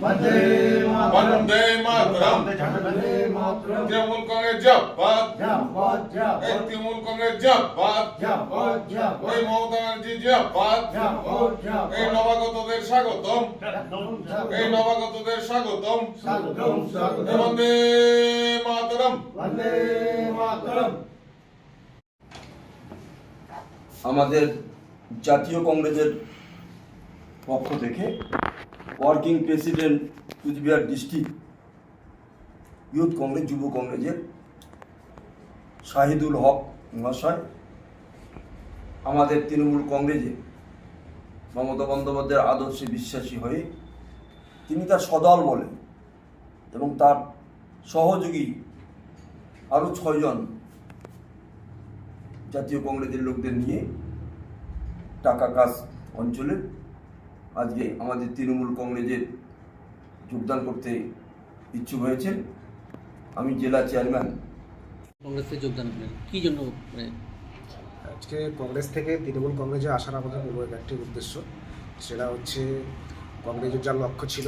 বন্দে মাতরম। তৃণমূল কংগ্রেস জব্বাদ। তৃণমূল কংগ্রেস জব্বাদ। এই মমতা ব্যানার্জি জব্বাদ। এই নবাগতদের স্বাগতম। এই নবাগতদের স্বাগতম। বন্দে মাতরম। আমাদের জাতীয় কংগ্রেসের পক্ষ থেকে working president Cooch Behar district, youth Congress, যুব কংগ্রেসের শাহিদুল হক মহাশয়, আমাদের তৃণমূল কংগ্রেসে মমতা বন্দ্যোপাধ্যায়ের আদর্শে বিশ্বাসী হয়ে তিনি তার সদল বলেন এবং তার সহযোগী আরও ছয়জন জাতীয় কংগ্রেসের লোকদের নিয়ে টাকা কাজ অঞ্চলে আজকে আমাদের তৃণমূল কংগ্রেসের যোগদান করতে ইচ্ছুক হয়েছেন। আমি জেলা চেয়ারম্যান। কংগ্রেসে যোগদান করলেন কি জন্য মানে? আজকে কংগ্রেস থেকে তৃণমূল কংগ্রেসে আসার আমাদের মূল একটি উদ্দেশ্য। সেটা হচ্ছে কংগ্রেসের যার লক্ষ্য ছিল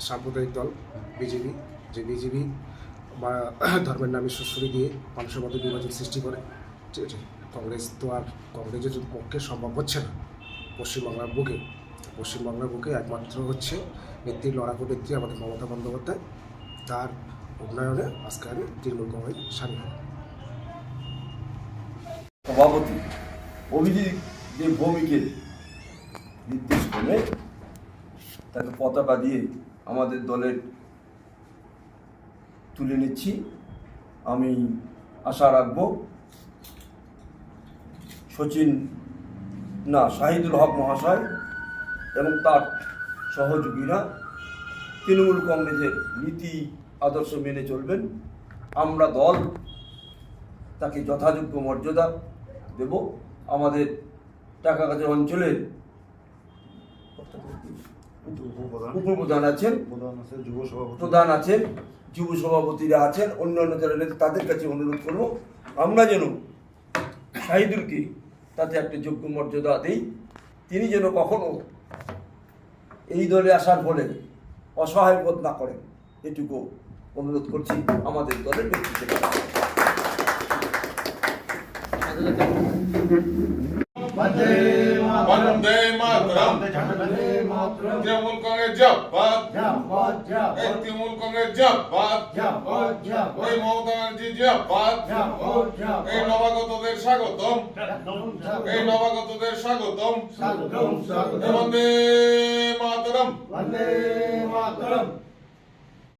সাম্প্রদায়িক দল বিজেপি। যে বিজেপি বা ধর্মের নামে সুশ্রী দিয়ে মানুষের মধ্যে বিভাজন সৃষ্টি করে। ঠিক আছে? কংগ্রেস তো আর কংগ্রেসের পক্ষে সম্ভব হচ্ছে না। পশ্চিমবাংলার বুকে পশ্চিমবাংলার বুকে একমাত্র হচ্ছে নেত্রী লড়াকু নেত্রী আমাদের মমতা বন্দ্যোপাধ্যায় তার উন্নয়নে আজকে আমি তৃণমূল কংগ্রেস সামিল। সভাপতি, অভিজিৎ যে ভৌমিকের নির্দেশ করে তাকে পতাকা দিয়ে আমাদের দলের তুলে নিচ্ছি আমি আশা রাখব সচিন, না, শাহিদুল হক মহাশয় এবং তার সহযোগীরা তৃণমূল কংগ্রেসের নীতি আদর্শ মেনে চলবেন। আমরা দল তাকে যথাযোগ্য মর্যাদা দেব। আমাদের টাকা কাজের অঞ্চলের উপপ্রধান আছেন। প্রধান আছেন যুব সভাপতিরা আছেন অন্যান্য যারা নেতা তাদের কাছে অনুরোধ করব আমরা যেন শাহিদুলকে তাতে একটা যোগ্য মর্যাদা দেই। তিনি যেন কখনো এই দলে আসার ফলে অসহায় বোধ না করেন এটুকু অনুরোধ করছি আমাদের দলের ব্যক্তিকে Vande রাম তৃণমূল কংগ্রেস জব্বাদ। এই তৃণমূল কংগ্রেস জব্বাদ। এই মমতা ব্যানার্জি জব্বাদ। এই নবাগতদের স্বাগতম। এই নবাগতদের স্বাগতম। বন্দে মাতরম। বন্দে মাতরম।